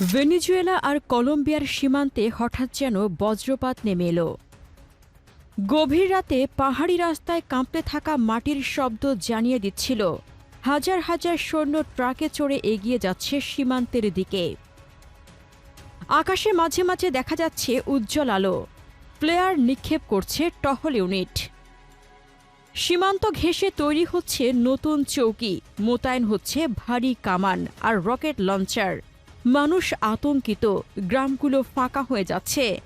Venezuela আর কলম্বিয়ার সীমান্তে হঠাৎ যেন বজ্রপাত নেমে এলো। গভীর রাতে পাহাড়ি রাস্তায় কাঁপতে থাকা মাটির শব্দ জানিয়ে দিচ্ছিল। হাজার হাজার সৈন্য ট্রাকে চড়ে এগিয়ে যাচ্ছে সীমান্তের দিকে। আকাশে মাঝে মাঝে দেখা যাচ্ছে উজ্জ্বল আলো। প্লেয়ার নিক্ষেপ করছে টহল ইউনিট। সীমান্ত ঘেঁষে তৈরি হচ্ছে নতুন চৌকি। মোতায়েন হচ্ছে ভারী কামান আর রকেট লঞ্চার। মানুষ আতঙ্কিত, গ্রামগুলো ফাঁকা হয়ে যাচ্ছে।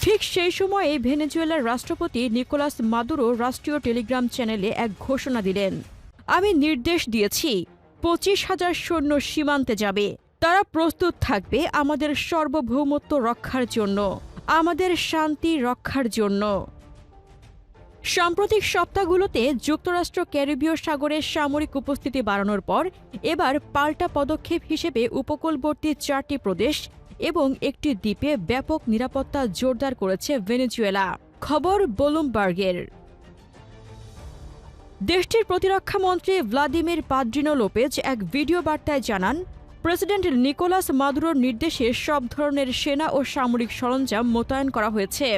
ঠিক সেই সময়ে ভেনেজুয়েলার রাষ্ট্রপতি নিকোলাস মাদুরো রাষ্ট্রীয় টেলিগ্রাম চ্যানেলে এক ঘোষণা দিলেন। আমি নির্দেশ দিয়েছি, পঁচিশ হাজার সৈন্য সীমান্তে যাবে। তারা প্রস্তুত থাকবে আমাদের সার্বভৌমত্ব রক্ষার জন্য, আমাদের শান্তি রক্ষার জন্য। সাম্প্রতিক সপ্তাহগুলোতে যুক্তরাষ্ট্র ক্যারিবীয় সাগরের সামরিক উপস্থিতি বাড়ানোর পর, এবার পাল্টা পদক্ষেপ হিসেবে উপকূলবর্তী চারটি প্রদেশ এবং একটি দ্বীপে ব্যাপক নিরাপত্তা জোরদার করেছে ভেনেজুয়েলা। খবর বোলুমবার্গের। দেশটির প্রতিরক্ষা মন্ত্রী ভ্লাদিমির পাদ্রিনো লোপেজ এক ভিডিও বার্তায় জানান, প্রেসিডেন্ট নিকোলাস মাদুরোর নির্দেশে সব ধরনের সেনা ও সামরিক সরঞ্জাম মোতায়েন করা হয়েছে।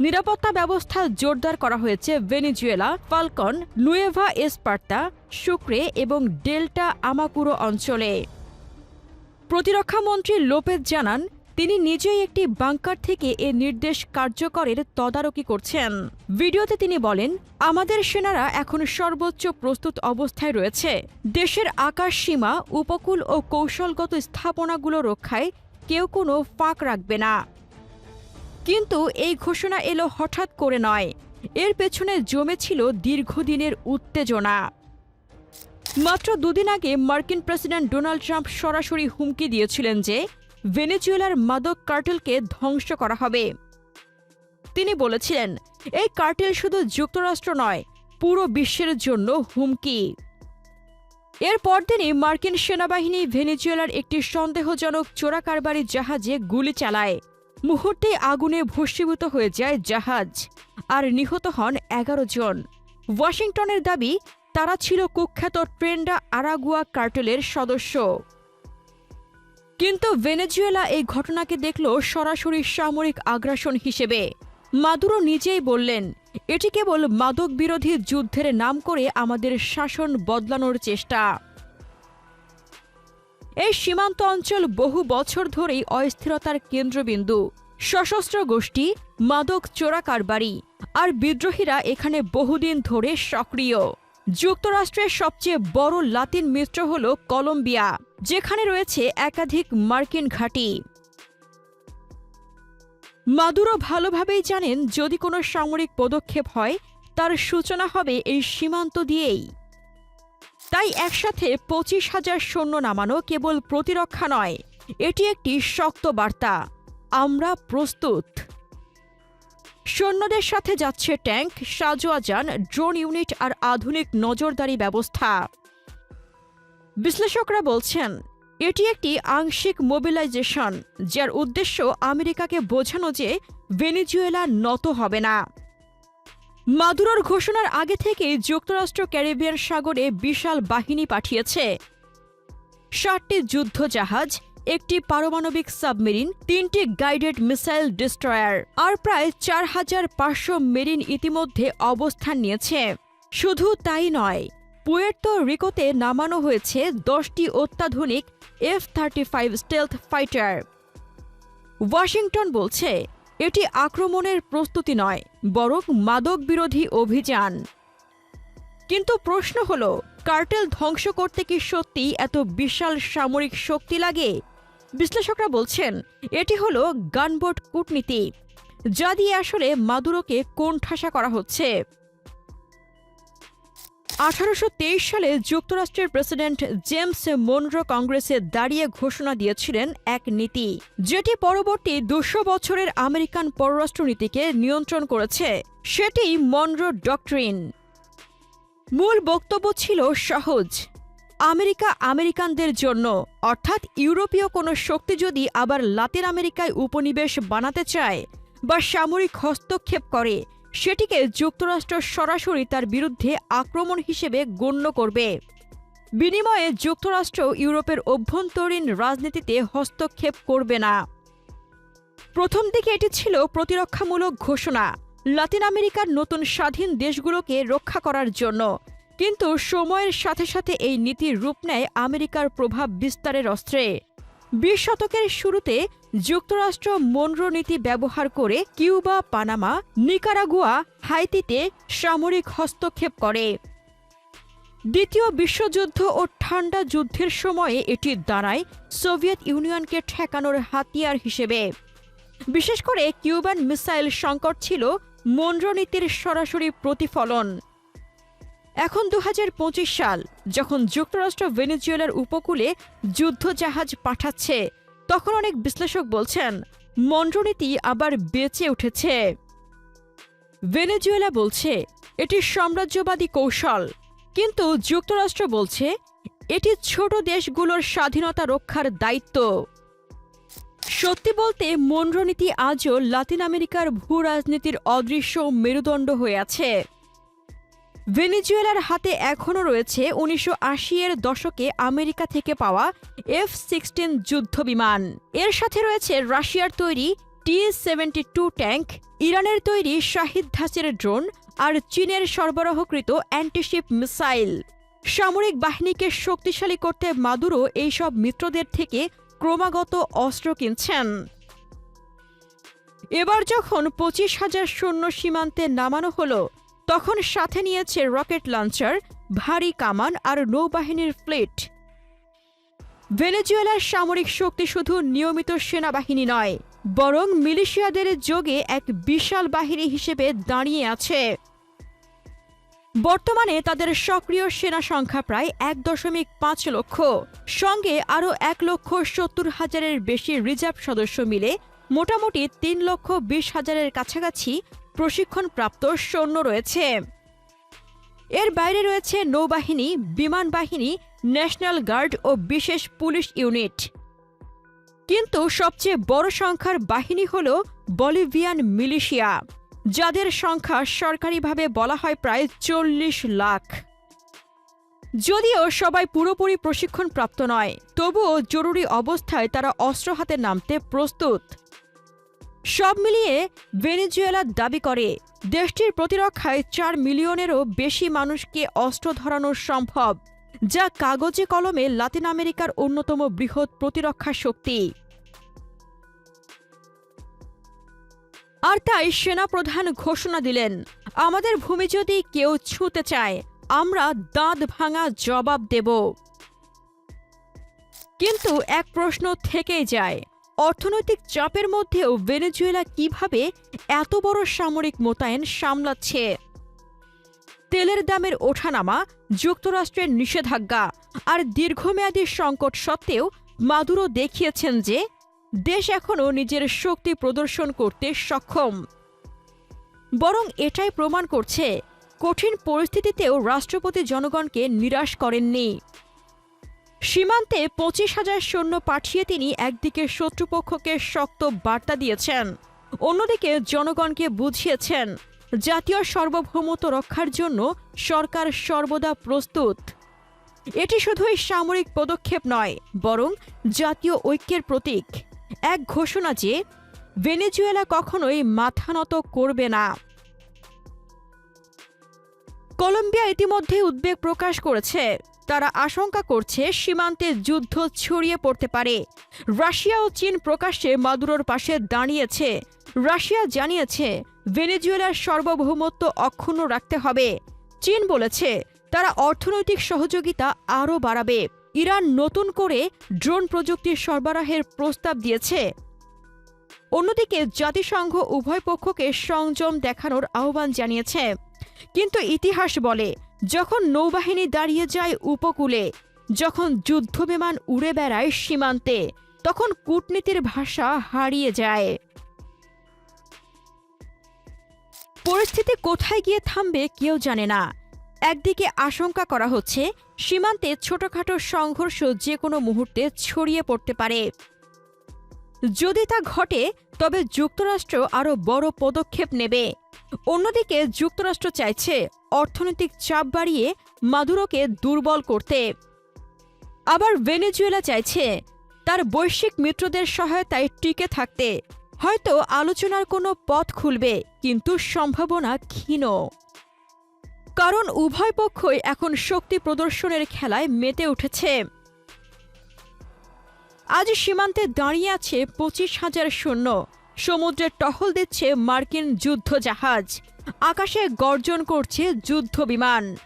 নিরাপত্তা ব্যবস্থা জোরদার করা হয়েছে Venezuela, Falcon, Nueva Esparta Sucre এবং ডেল্টা আমাকুরো অঞ্চলে। প্রতিরক্ষামন্ত্রী লোপেজ জানান, তিনি নিজেই একটি বাংকার থেকে এ নির্দেশ কার্যকরের তদারকি করছেন। ভিডিওতে তিনি বলেন, আমাদের সেনারা এখন সর্বোচ্চ প্রস্তুত অবস্থায় রয়েছে। দেশের আকাশ সীমা, উপকূল ও কৌশলগত স্থাপনাগুলো রক্ষায় কেউ কোনো ফাঁক রাখবে না। কিন্তু এই ঘোষণা এলো হঠাৎ করে নয়। এর পেছনে জমেছিল দীর্ঘদিনের উত্তেজনা। মাত্র দুদিন আগে মার্কিন প্রেসিডেন্ট ডোনাল্ড ট্রাম্প সরাসরি হুমকি দিয়েছিলেন যে ভেনেজুয়েলার মাদক কার্টেলকে ধ্বংস করা হবে। তিনি বলেছিলেন, এই কার্টেল শুধু যুক্তরাষ্ট্র নয়, পুরো বিশ্বের জন্য হুমকি। এর পরদিনই মার্কিন সেনাবাহিনী ভেনেজুয়েলার একটি সন্দেহজনক চোরাকারবারি জাহাজে গুলি চালায়। মুহূর্তে আগুনে ভস্মীভূত হয়ে যায় জাহাজ, আর নিহত হন এগারো জন। ওয়াশিংটনের দাবি, তারা ছিল কুখ্যাত ট্রেন্ডা আরাগুয়া কার্টেলের সদস্য। কিন্তু ভেনেজুয়েলা এই ঘটনাকে দেখল সরাসরি সামরিক আগ্রাসন হিসেবে। মাদুরো নিজেই বললেন, এটি কেবল মাদক বিরোধী যুদ্ধের নাম করে আমাদের শাসন বদলানোর চেষ্টা। এই সীমান্ত অঞ্চল বহু বছর ধরেই অস্থিরতার কেন্দ্রবিন্দু। সশস্ত্র গোষ্ঠী, মাদক চোরা কারবারি, আর বিদ্রোহীরা এখানে বহুদিন ধরে সক্রিয়। যুক্তরাষ্ট্রের সবচেয়ে বড় লাতিন মিত্র হল কলম্বিয়া, যেখানে রয়েছে একাধিক মার্কিন ঘাঁটি। মাদুরো ভালোভাবেই জানেন যদি কোনো সামরিক পদক্ষেপ হয়, তার সূচনা হবে এই সীমান্ত দিয়েই। তাই একসাথে পঁচিশ হাজার সৈন্য নামানো কেবল প্রতিরক্ষা নয়, এটি একটি শক্ত বার্তা। আমরা প্রস্তুত। সৈন্যদের সাথে যাচ্ছে ট্যাঙ্ক সাজোয়া যান, ড্রোন ইউনিট আর আধুনিক নজরদারি ব্যবস্থা। বিশ্লেষকরা বলছেন, এটি একটি আংশিক মোবিলাইজেশন, যার উদ্দেশ্য আমেরিকাকে বোঝানো যে ভেনেজুয়েলা নত হবে না। মাদুরোর ঘোষণার আগে থেকে যুক্তরাষ্ট্র ক্যারিবিয়ান সাগরে বিশাল বাহিনী পাঠিয়েছে। ষাটটি যুদ্ধ জাহাজ একটি পারমাণবিক সাবমেরিন, তিনটি গাইডেড মিসাইল ডিস্ট্রয়ার, আর প্রায় চার হাজার পাঁচশো মেরিন ইতিমধ্যে অবস্থান নিয়েছে। শুধু তাই নয়, পুয়ের্তো রিকোতে নামানো হয়েছে দশটি অত্যাধুনিক F thirty five stealth fighter. Washington বলছে এটি আক্রমণের প্রস্তুতি নয় বরং মাদক বিরোধী অভিযান। কিন্তু প্রশ্ন হল, কার্টেল ধ্বংস করতে কি সত্যি এত বিশাল সামরিক শক্তি লাগে? বিশ্লেষকরা বলছেন, এটি হল গানবোট কূটনীতি, যা দিয়ে আসলে মাদুরোকে কোণঠাসা করা হচ্ছে। আঠারোশো তেইশ সালে যুক্তরাষ্ট্রের প্রেসিডেন্ট জেমস মনরো কংগ্রেসে দাঁড়িয়ে ঘোষণা দিয়েছিলেন এক নীতি, যেটি পরবর্তী দুশো বছরের আমেরিকান পররাষ্ট্রনীতিকে নিয়ন্ত্রণ করেছে। সেটি মনরো ডক্ট্রিন। মূল বক্তব্য ছিল সহজ, আমেরিকা আমেরিকানদের জন্য, অর্থাৎ ইউরোপীয় কোনো শক্তি যদি আবার লাতিন আমেরিকায় উপনিবেশ বানাতে চায় বা সামরিক হস্তক্ষেপ করে সেটিকে যুক্তরাষ্ট্র সরাসরি তার বিরুদ্ধে আক্রমণ হিসেবে গণ্য করবে। বিনিময়ে যুক্তরাষ্ট্র ইউরোপের অভ্যন্তরীণ রাজনীতিতে হস্তক্ষেপ করবে না। প্রথম দিকে এটি ছিল প্রতিরক্ষামূলক ঘোষণা, লাতিন আমেরিকার নতুন স্বাধীন দেশগুলোকে রক্ষা করার জন্য। কিন্তু সময়ের সাথে সাথে এই নীতির রূপ নেয় আমেরিকার প্রভাব বিস্তারের অস্ত্রে। বিশ শতকের শুরুতে যুক্তরাষ্ট্র মনরো নীতি ব্যবহার করে কিউবা, পানামা, নিকারাগুয়া, হাইতিতে সামরিক হস্তক্ষেপ করে। দ্বিতীয় বিশ্বযুদ্ধ ও ঠান্ডা যুদ্ধের সময়ে এটি দাঁড়ায় সোভিয়েত ইউনিয়নকে ঠেকানোর হাতিয়ার হিসেবে। বিশেষ করে কিউবান মিসাইল সংকট ছিল মনরো নীতির সরাসরি প্রতিফলন। এখন দু হাজার পঁচিশ সাল, যখন যুক্তরাষ্ট্র ভেনেজুয়েলার উপকূলে যুদ্ধজাহাজ পাঠাচ্ছে তখন অনেক বিশ্লেষক বলছেন মন্ডনীতি আবার বেঁচে উঠেছে। ভেনেজুয়েলা বলছে, এটি সাম্রাজ্যবাদী কৌশল। কিন্তু যুক্তরাষ্ট্র বলছে, এটি ছোট দেশগুলোর স্বাধীনতা রক্ষার দায়িত্ব। সত্যি বলতে মন্ডনীতি আজও লাতিন আমেরিকার ভূ রাজনীতির অদৃশ্য মেরুদণ্ড হয়ে আছে। ভেনেজুয়েলার হাতে এখনও রয়েছে উনিশশো আশি এর দশকে আমেরিকা থেকে পাওয়া এফ সিক্সটিন যুদ্ধ বিমান এর সাথে রয়েছে রাশিয়ার তৈরি টি সেভেন্টি টু ট্যাঙ্ক, ইরানের তৈরি শাহিদ ধাসের ড্রোন আর চীনের সরবরাহকৃত অ্যান্টিশিপ মিসাইল। সামরিক বাহিনীকে শক্তিশালী করতে মাদুরো এইসব মিত্রদের থেকে ক্রমাগত অস্ত্র কিনছেন। এবার যখন পঁচিশ হাজার সৈন্য সীমান্তে নামানো হলো তখন সাথে নিয়েছে রকেট লঞ্চার, ভারী কামান আর নৌবাহিনীর ফ্লিট। ভেনেজুয়েলার সামরিক শক্তি শুধু নিয়মিত সেনাবাহিনী নয়, বরং মিলিশিয়াদের যোগে এক বিশাল বাহিনী হিসেবে দাঁড়িয়ে আছে। বর্তমানে তাদের সক্রিয় সেনা সংখ্যা প্রায় এক দশমিক পাঁচ লক্ষ। সঙ্গে আরও এক লক্ষ সত্তর হাজারের বেশি রিজার্ভ সদস্য মিলে মোটামুটি তিন লক্ষ বিশ হাজারের কাছাকাছি প্রশিক্ষণপ্রাপ্ত সৈন্য রয়েছে। এর বাইরে রয়েছে নৌবাহিনী বিমান বাহিনী ন্যাশনাল গার্ড ও বিশেষ পুলিশ ইউনিট। কিন্তু সবচেয়ে বড় সংখ্যার বাহিনী হল বলিভিয়ান মিলিশিয়া, যাদের সংখ্যা সরকারিভাবে বলা হয় প্রায় চল্লিশ লাখ। যদিও সবাই পুরোপুরি প্রশিক্ষণপ্রাপ্ত নয়, তবুও জরুরি অবস্থায় তারা অস্ত্র হাতে নামতে প্রস্তুত। সব মিলিয়ে ভেনেজুয়েলা দাবি করে, দেশটির প্রতিরক্ষায় চার মিলিয়নেরও বেশি মানুষকে অস্ত্র ধরানো সম্ভব, যা কাগজে কলমে লাতিন আমেরিকার অন্যতম বৃহৎ প্রতিরক্ষা শক্তি। আর তাই সেনাপ্রধান ঘোষণা দিলেন, আমাদের ভূমি যদি কেউ ছুঁতে চায়, আমরা দাঁত ভাঙা জবাব দেব। কিন্তু এক প্রশ্ন থেকেই যায় অর্থনৈতিক চাপের মধ্যেও ভেনেজুয়েলা কীভাবে এত বড় সামরিক মোতায়েন সামলাচ্ছে? তেলের দামের ওঠানামা, যুক্তরাষ্ট্রের নিষেধাজ্ঞা আর দীর্ঘমেয়াদী সংকট সত্ত্বেও মাদুরো দেখিয়েছেন যে দেশ এখনও নিজের শক্তি প্রদর্শন করতে সক্ষম। বরং এটাই প্রমাণ করছে কঠিন পরিস্থিতিতেও রাষ্ট্রপতি জনগণকে নিরাশ করেননি। সীমান্তে পঁচিশ হাজার সৈন্য পাঠিয়ে তিনি একদিকে শত্রুপক্ষকে শক্ত বার্তা দিয়েছেন, অন্যদিকে জনগণকে বুঝিয়েছেন, জাতীয় সার্বভৌমত্ব রক্ষার জন্য সরকার সর্বদা প্রস্তুত। এটি শুধুই সামরিক পদক্ষেপ নয়, বরং জাতীয় ঐক্যের প্রতীক। এক ঘোষণা যে, ভেনেজুয়েলা কখনোই মাথা নত করবে না। কলম্বিয়া ইতিমধ্যে উদ্বেগ প্রকাশ করেছে। তারা আশঙ্কা করছে সীমান্তে যুদ্ধ ছড়িয়ে পড়তে পারে। রাশিয়া ও চীন প্রকাশ্যে মাদুরোর পাশে দাঁড়িয়েছে। রাশিয়া জানিয়েছে, ভেনেজুয়েলার সার্বভৌমত্ব অক্ষুণ্ণ রাখতে হবে। চীন বলেছে, তারা অর্থনৈতিক সহযোগিতা আরও বাড়াবে। ইরান নতুন করে ড্রোন প্রযুক্তির সরবরাহের প্রস্তাব দিয়েছে। অন্যদিকে জাতিসংঘ উভয় পক্ষকে সংযম দেখানোর আহ্বান জানিয়েছে। কিন্তু ইতিহাস বলে যখন নৌবাহিনী দাঁড়িয়ে যায় উপকূলে, যখন যুদ্ধবিমান উড়ে বেড়ায় সীমান্তে, তখন কূটনীতির ভাষা হারিয়ে যায়। পরিস্থিতি কোথায় গিয়ে থামবে কেউ জানে না। একদিকে আশঙ্কা করা হচ্ছে, সীমান্তে ছোটখাটো সংঘর্ষ যে কোনো মুহূর্তে ছড়িয়ে পড়তে পারে। যদি তা ঘটে, তবে যুক্তরাষ্ট্র আরও বড় পদক্ষেপ নেবে। অন্যদিকে, যুক্তরাষ্ট্র চাইছে অর্থনৈতিক চাপ বাড়িয়ে মাদুরোকে দুর্বল করতে। আবার ভেনেজুয়েলা চাইছে তার বৈশ্বিক মিত্রদের সহায়তায় টিকে থাকতে। হয়তো আলোচনার কোনো পথ খুলবে, কিন্তু সম্ভাবনা ক্ষীণ। কারণ উভয় পক্ষই এখন শক্তি প্রদর্শনের খেলায় মেতে উঠেছে। আজ সীমান্তে দাঁড়িয়ে আছে পঁচিশ হাজার সৈন্য। সমুদ্রে টহল দিচ্ছে মার্কিন যুদ্ধ জাহাজ আকাশে গর্জন করছে যুদ্ধ বিমান।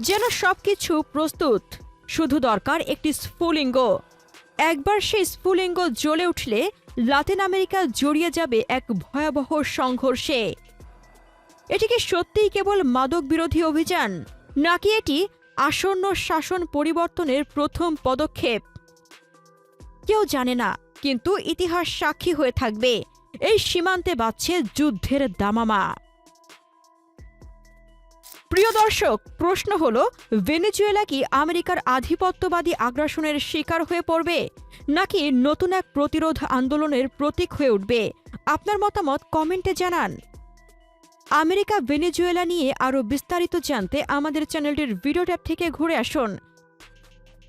যেন সবকিছু প্রস্তুত। শুধু দরকার একটি স্ফুলিঙ্গ। একবার সেই স্ফুলিঙ্গ জ্বলে উঠলে লাতিন আমেরিকা জড়িয়ে যাবে এক ভয়াবহ সংঘর্ষে। এটি কি সত্যিই কেবল মাদক বিরোধী অভিযান? নাকি এটি আসন্ন শাসন পরিবর্তনের প্রথম পদক্ষেপ? কেউ জানে না, কিন্তু ইতিহাস সাক্ষী হয়ে থাকবে। এই সীমান্তে বাঁচছে যুদ্ধের দামামা। প্রিয় দর্শক, প্রশ্ন হলো, ভেনেজুয়েলা কি আমেরিকার আধিপত্যবাদী আগ্রাসনের শিকার হয়ে পড়বে, নাকি নতুন এক প্রতিরোধ আন্দোলনের প্রতীক হয়ে উঠবে? আপনার মতামত কমেন্টে জানান। আমেরিকা ভেনেজুয়েলা নিয়ে আরও বিস্তারিত জানতে আমাদের চ্যানেলটির ভিডিও ট্যাব থেকে ঘুরে আসুন।